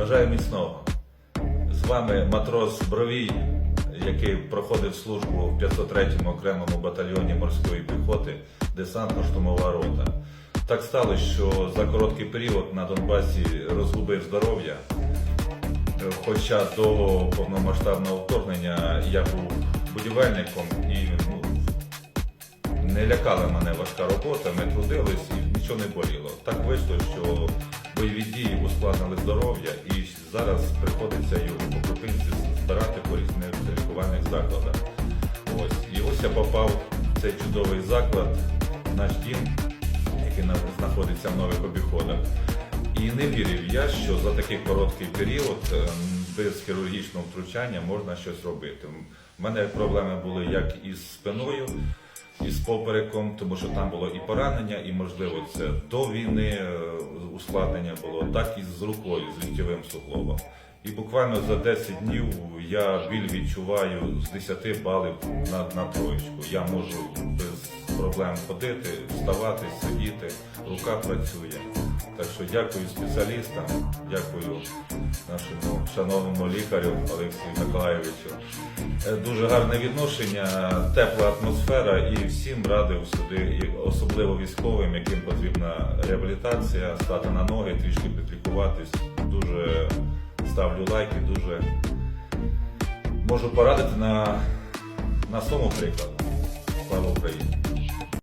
Бажаю міцного. З вами матрос Бровій, який проходив службу в 503-му окремому батальйоні морської піхоти десантно-штурмова рота. Так сталося, що за короткий період на Донбасі розгубив здоров'я. Хоча до повномасштабного вторгнення я був будівельником і ну, не лякала мене важка робота, ми трудились і нічого не боліло. Так вийшло, що бойові дії ускладнили здоров'я і зараз приходиться його по крупинці збирати по різних лікувальних закладах. Ось. І ось я попав в цей чудовий заклад, наш дім, який знаходиться в нових обіходах. І не вірив я, що за такий короткий період ем, без хірургічного втручання можна щось робити. У мене проблеми були як із спиною, і з попереком, тому що там було і поранення, і можливо це до війни е, ускладнення було, так і з рукою, з ліктєвим суглобом. І буквально за 10 днів я біль відчуваю з 10 балів на, на троєчку. Я можу без проблем ходити, вставати, сидіти, рука працює. Так що дякую спеціалістам, дякую нашому шановному лікарю Олексію Миколаєвичу. Е, Дуже гарне відношення, тепла атмосфера і всім радив сюди, і особливо військовим, яким потрібна реабілітація, стати на ноги, трішки підлікуватись. Дуже ставлю лайки, дуже можу порадити на, на своєму прикладу. Слава Україні!